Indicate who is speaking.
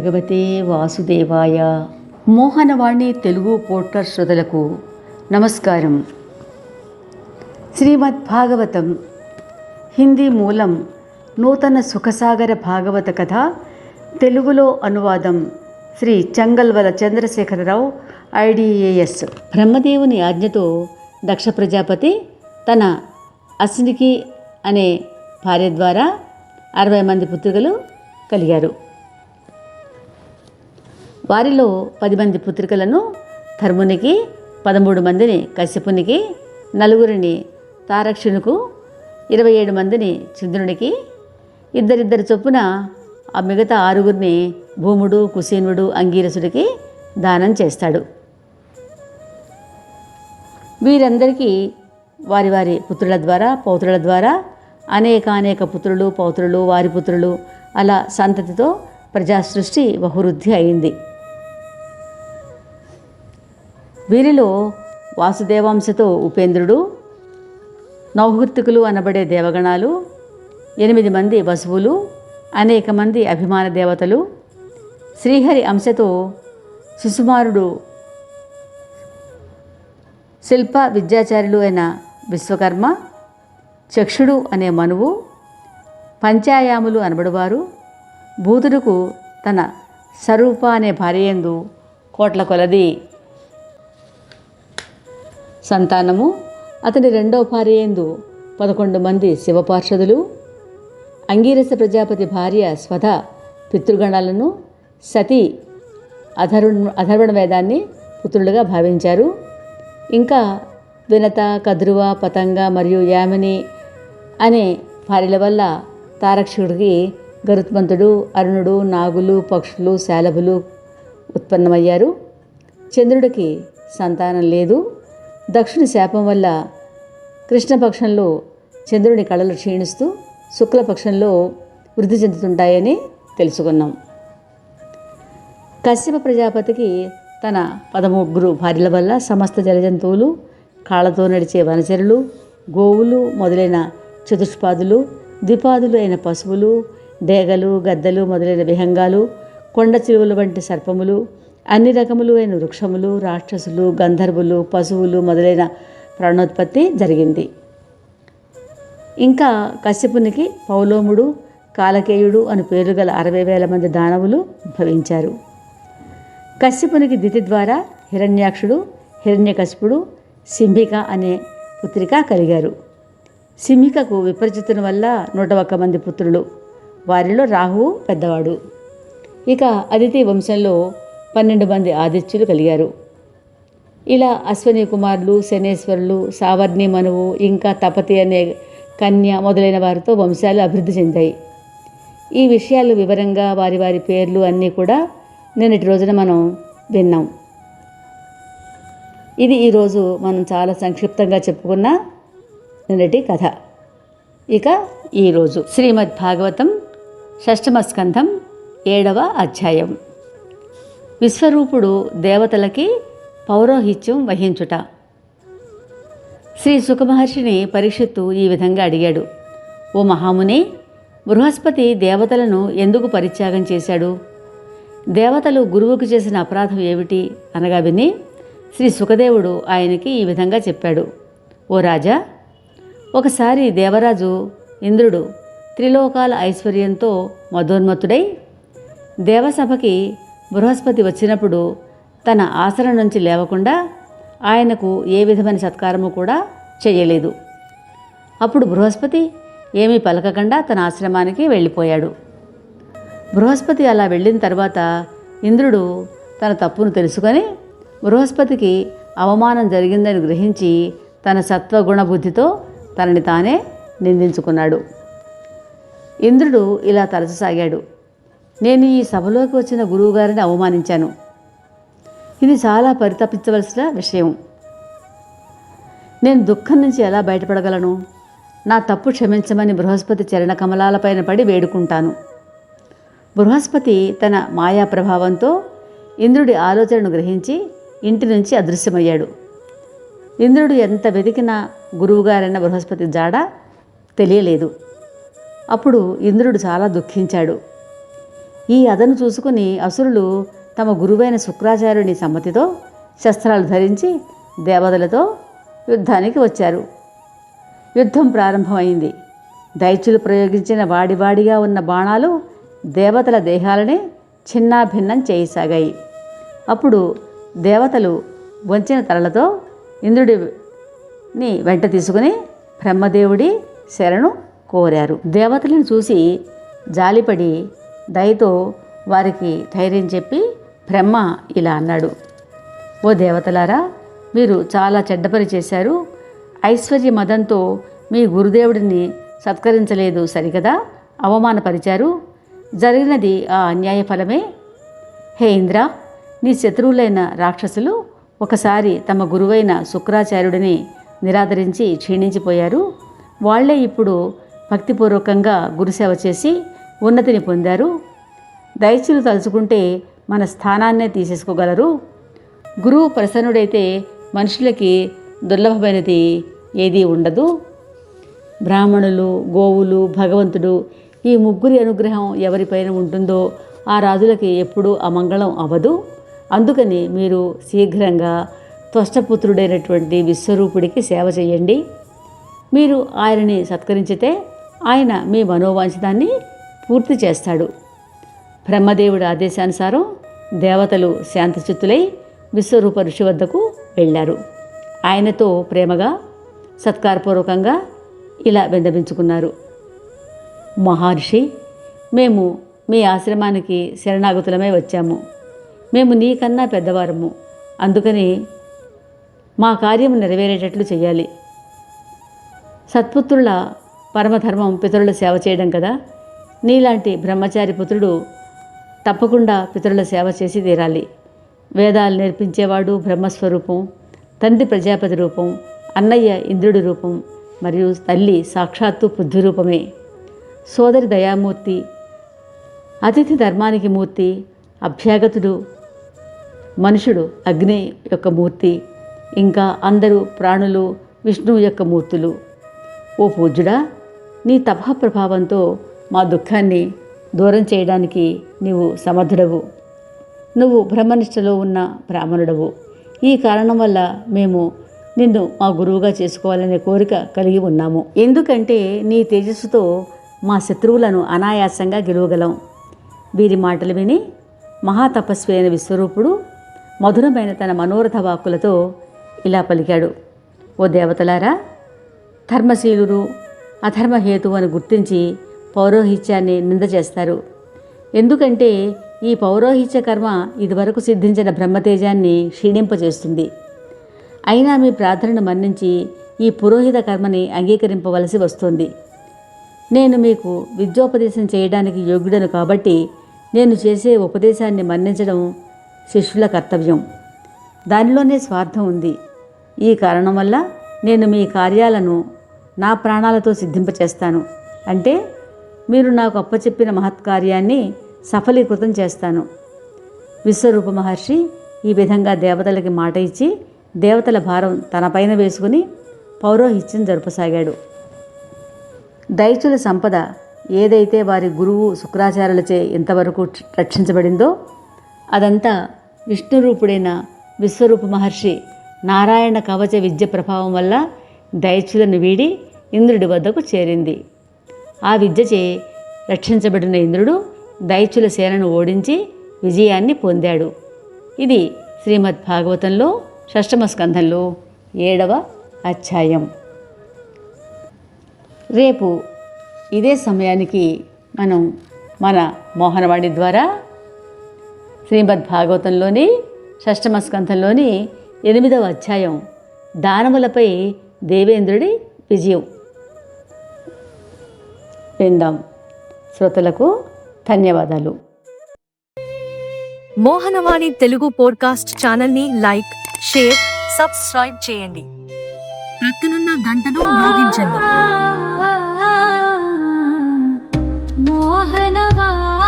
Speaker 1: భగవతే వాసుదేవాయ. మోహనవాణి తెలుగు పోర్టర్ శ్రోతలకు నమస్కారం. శ్రీమద్ భాగవతం హిందీ మూలం నూతన సుఖసాగర భాగవత కథ తెలుగులో అనువాదం శ్రీ చంగల్వల చంద్రశేఖరరావు ఐడిఏఎస్ బ్రహ్మదేవుని ఆజ్ఞతో దక్ష ప్రజాపతి తన అస్నికి అనే భార్య ద్వారా అరవై మంది పుత్రికలు కలిగారు. వారిలో పది మంది పుత్రికలను ధర్మునికి పదమూడు మందిని కశ్యపునికి నలుగురిని తారక్షునికు ఇరవై ఏడు మందిని చంద్రునికి ఇద్దరిద్దరు చొప్పున ఆ మిగతా ఆరుగురిని భూముడు కుశీనుడు అంగీరసుడికి దానం చేస్తాడు. వీరందరికీ వారి వారి పుత్రుల ద్వారా పౌత్రుల ద్వారా అనేకానేక పుత్రులు పౌత్రులు వారి పుత్రులు అలా సంతతితో ప్రజాసృష్టి బహువృద్ధి అయింది. వీరిలో వాసుదేవాంశతో ఉపేంద్రుడు నౌహృతికులు అనబడే దేవగణాలు ఎనిమిది మంది వసువులు అనేక మంది అభిమాన దేవతలు శ్రీహరి అంశతో సుసుమారుడు శిల్ప విద్యాచార్యులు అయిన విశ్వకర్మ చక్షుడు అనే మనువు పంచాయాములు అనబడువారు భూతుడుకు తన స్వరూప అనే భార్యందు కోట్ల కొలది. సంతానము. అతని రెండో భార్యందు పదకొండు మంది శివపార్షదులు. అంగీరస ప్రజాపతి భార్య స్వధ పితృగణాలను సతీ అధర్వ అధర్వణ వేదాన్ని పుత్రులుగా భావించారు. ఇంకా వినత కద్రువ పతంగ మరియు యామిని అనే భార్యల వల్ల తారక్షుడికి గరుత్మంతుడు అరుణుడు నాగులు పక్షులు శాలభులు ఉత్పన్నమయ్యారు. చంద్రుడికి సంతానం లేదు. దక్షుని శాపం వల్ల కృష్ణపక్షంలో చంద్రుని కళలు క్షీణిస్తూ శుక్లపక్షంలో వృద్ధి చెందుతుంటాయని తెలుసుకున్నాం. కశ్యప ప్రజాపతికి తన పదముగ్గురు భార్యల వల్ల సమస్త జలజంతువులు కాళ్ళతో నడిచే వనచరులు గోవులు మొదలైన చతుష్పాదులు ద్విపాదులు అయిన పశువులు డేగలు గద్దలు మొదలైన విహంగాలు కొండ చిలువలు వంటి సర్పములు అన్ని రకములు అయిన వృక్షములు రాక్షసులు గంధర్వులు పశువులు మొదలైన ప్రాణోత్పత్తి జరిగింది. ఇంకా కశ్యపునికి పౌలోముడు కాలకేయుడు అని పేరు గల అరవై వేల మంది దానవులు భవించారు కశ్యపునికి దితి ద్వారా హిరణ్యాక్షుడు హిరణ్యకశిపుడు సింహిక అనే పుత్రిక కలిగారు. సింహికకు విపరిచితుని వల్ల నూట ఒక్క మంది పుత్రులు. వారిలో రాహువు పెద్దవాడు. ఇక అదితి వంశంలో పన్నెండు మంది ఆదిత్యులు కలిగారు. ఇలా అశ్వని కుమారులు శనేశ్వరులు సావర్ణి మనువు ఇంకా తపతి అనే కన్య మొదలైన వారితో వంశాలు అభివృద్ధి చెందాయి. ఈ విషయాలు వివరంగా వారి వారి పేర్లు అన్నీ కూడా నిన్నటి రోజున మనం విన్నాం. ఇది ఈరోజు మనం చాలా సంక్షిప్తంగా చెప్పుకున్న నిన్నటి కథ. ఇక ఈరోజు శ్రీమద్ భాగవతం షష్ఠమస్కంధం ఏడవ అధ్యాయం. విశ్వరూపుడు దేవతలకి పౌరోహిత్యం వహించుట. శ్రీ సుఖమహర్షిని పరీక్షిత్తు ఈ విధంగా అడిగాడు. ఓ మహాముని బృహస్పతి దేవతలను ఎందుకు పరిత్యాగం చేశాడు? దేవతలు గురువుకు చేసిన అపరాధం ఏమిటి? అనగా విని శ్రీ సుఖదేవుడు ఆయనకి ఈ విధంగా చెప్పాడు. ఓ రాజా ఒకసారి దేవరాజు ఇంద్రుడు త్రిలోకాల ఐశ్వర్యంతో మధోన్మత్తుడై దేవసభకి బృహస్పతి వచ్చినప్పుడు తన ఆసనం నుంచి లేవకుండా ఆయనకు ఏ విధమైన సత్కారము కూడా చేయలేదు. అప్పుడు బృహస్పతి ఏమీ పలకకుండా తన ఆశ్రమానికి వెళ్ళిపోయాడు. బృహస్పతి అలా వెళ్ళిన తర్వాత ఇంద్రుడు తన తప్పును తెలుసుకొని బృహస్పతికి అవమానం జరిగిందని గ్రహించి తన సత్వగుణ బుద్ధితో తనని తానే నిందించుకున్నాడు. ఇంద్రుడు ఇలా తలచసాగాడు నేను ఈ సభలోకి వచ్చిన గురువుగారిని అవమానించాను. ఇది చాలా పరితపించవలసిన విషయం. నేను దుఃఖం నుంచి ఎలా బయటపడగలను? నా తప్పు క్షమించమని బృహస్పతి చరణ కమలాలపైన పడి వేడుకుంటాను. బృహస్పతి తన మాయా ప్రభావంతో ఇంద్రుడి ఆలోచనను గ్రహించి ఇంటి నుంచి అదృశ్యమయ్యాడు. ఇంద్రుడు ఎంత వెతికినా గురువుగారైన బృహస్పతి జాడ తెలియలేదు. అప్పుడు ఇంద్రుడు చాలా దుఃఖించాడు. ఈ అదను చూసుకుని అసురులు తమ గురువైన శుక్రాచార్యుని సమ్మతితో శస్త్రాలు ధరించి దేవతలతో యుద్ధానికి వచ్చారు. యుద్ధం ప్రారంభమైంది. దైత్యులు ప్రయోగించిన వాడివాడిగా ఉన్న బాణాలు దేవతల దేహాలని చిన్నాభిన్నం చేయసాగాయి. అప్పుడు దేవతలు వంచిన తలలతో ఇంద్రుడిని వెంట తీసుకుని బ్రహ్మదేవుడి శరణు కోరారు. దేవతలను చూసి జాలిపడి దయతో వారికి ధైర్యం చెప్పి బ్రహ్మ ఇలా అన్నాడు. ఓ దేవతలారా మీరు చాలా చెడ్డ పని చేశారు. ఐశ్వర్య మదంతో మీ గురుదేవుడిని సత్కరించలేదు సరికదా అవమానపరిచారు. జరిగినది ఆ అన్యాయ ఫలమే. హే ఇంద్ర నీ శత్రువులైన రాక్షసులు ఒకసారి తమ గురువైన శుక్రాచార్యుడిని నిరాదరించి క్షీణించిపోయారు. వాళ్ళే ఇప్పుడు భక్తిపూర్వకంగా గురుసేవ చేసి ఉన్నతిని పొందారు. దయచులు తలుచుకుంటే మన స్థానాన్నే తీసేసుకోగలరు. గురువు ప్రసన్నుడైతే మనుషులకి దుర్లభమైనది ఏదీ ఉండదు. బ్రాహ్మణులు గోవులు భగవంతుడు ఈ ముగ్గురి అనుగ్రహం ఎవరిపైన ఉంటుందో ఆ రాజులకి ఎప్పుడూ అమంగళం అవ్వదు. అందుకని మీరు శీఘ్రంగా త్వష్టపుత్రుడైనటువంటి విశ్వరూపుడికి సేవ చేయండి. మీరు ఆయనని సత్కరించితే ఆయన మీ మనోవాంఛితాన్ని పూర్తి చేస్తాడు. బ్రహ్మదేవుడి ఆదేశానుసారం దేవతలు శాంతచిత్తులై విశ్వరూప ఋషి వద్దకు వెళ్ళారు. ఆయనతో ప్రేమగా సత్కారపూర్వకంగా ఇలా విన్నవించుకున్నారు. మహర్షి మేము మీ ఆశ్రమానికి శరణాగతులమై వచ్చాము. మేము నీకన్నా పెద్దవారము. అందుకని మా కార్యం నెరవేరేటట్లు చేయాలి సత్పుత్రుల పరమధర్మం పితరుల సేవ చేయడం కదా? నీలాంటి బ్రహ్మచారి పుత్రుడు తప్పకుండా పితరుల సేవ చేసి తీరాలి. వేదాలు నేర్పించేవాడు బ్రహ్మస్వరూపం తండ్రి ప్రజాపతి రూపం అన్నయ్య ఇంద్రుడి రూపం మరియు తల్లి సాక్షాత్తు పృథ్వీ రూపమే. సోదరి దయామూర్తి అతిథి ధర్మానికి మూర్తి అభ్యాగతుడు మనుషుడు అగ్ని యొక్క మూర్తి ఇంకా అందరూ ప్రాణులు విష్ణువు యొక్క మూర్తులు. ఓ పూజ్యుడా నీ తపః ప్రభావంతో దుఃఖాన్ని దూరం చేయడానికి నీవు సమర్థుడవు. నువ్వు బ్రహ్మనిష్టలో ఉన్న బ్రాహ్మణుడవు. ఈ కారణం వల్ల మేము నిన్ను మా గురువుగా చేసుకోవాలనే కోరిక కలిగి ఉన్నాము. ఎందుకంటే నీ తేజస్సుతో మా శత్రువులను అనాయాసంగా గెలవగలం. వీరి మాటలు విని మహాతపస్వి అయిన విశ్వరూపుడు మధురమైన తన మనోరథ వాక్కులతో ఇలా పలికాడు. ఓ దేవతలారా ధర్మశీలురు అధర్మహేతు అని గుర్తించి పౌరోహిత్యాన్ని నింద చేస్తారు ఎందుకంటే ఈ పౌరోహిత్య కర్మ ఇదివరకు సిద్ధించిన బ్రహ్మతేజాన్ని క్షీణింపజేస్తుంది. అయినా మీ ప్రార్థనను మన్నించి ఈ పురోహిత కర్మని అంగీకరింపవలసి వస్తుంది. నేను మీకు విద్యోపదేశం చేయడానికి యోగ్యుడను కాబట్టి నేను చేసే ఉపదేశాన్ని మన్నించడం శిష్యుల కర్తవ్యం. దానిలోనే స్వార్థం ఉంది. ఈ కారణం వల్ల నేను మీ కార్యాలను నా ప్రాణాలతో సిద్ధింపచేస్తాను. అంటే మీరు నాకు అప్పచెప్పిన మహత్కార్యాన్ని సఫలీకృతం చేస్తాను. విశ్వరూప మహర్షి ఈ విధంగా దేవతలకి మాట ఇచ్చి దేవతల భారం తనపైన వేసుకుని పౌరోహిత్యం జరపసాగాడు. దైత్యుల సంపద ఏదైతే వారి గురువు శుక్రాచార్యులచే ఇంతవరకు రక్షించబడిందో అదంతా విష్ణురూపుడైన విశ్వరూప మహర్షి నారాయణ కవచ విద్య ప్రభావం వల్ల దైత్యులను వీడి ఇంద్రుడి వద్దకు చేరింది. ఆ విద్యచే రక్షించబడిన ఇంద్రుడు దైత్యుల సేనను ఓడించి విజయాన్ని పొందాడు. ఇది శ్రీమద్ భాగవతంలో షష్టమ స్కంధంలో ఏడవ అధ్యాయం. రేపు ఇదే సమయానికి మనం మన మోహనవాణి ద్వారా శ్రీమద్ భాగవతంలోని షష్టమ స్కంధంలోని ఎనిమిదవ అధ్యాయం దానములపై దేవేంద్రుడి విజయం విందాం. శ్రోతలకు ధన్యవాదాలు.
Speaker 2: మోహనవాణి తెలుగు పోడ్కాస్ట్ ఛానల్ని లైక్ షేర్ సబ్స్క్రైబ్ చేయండి. ప్రక్కనున్న గంటను మోగించండి
Speaker 3: మోహనవా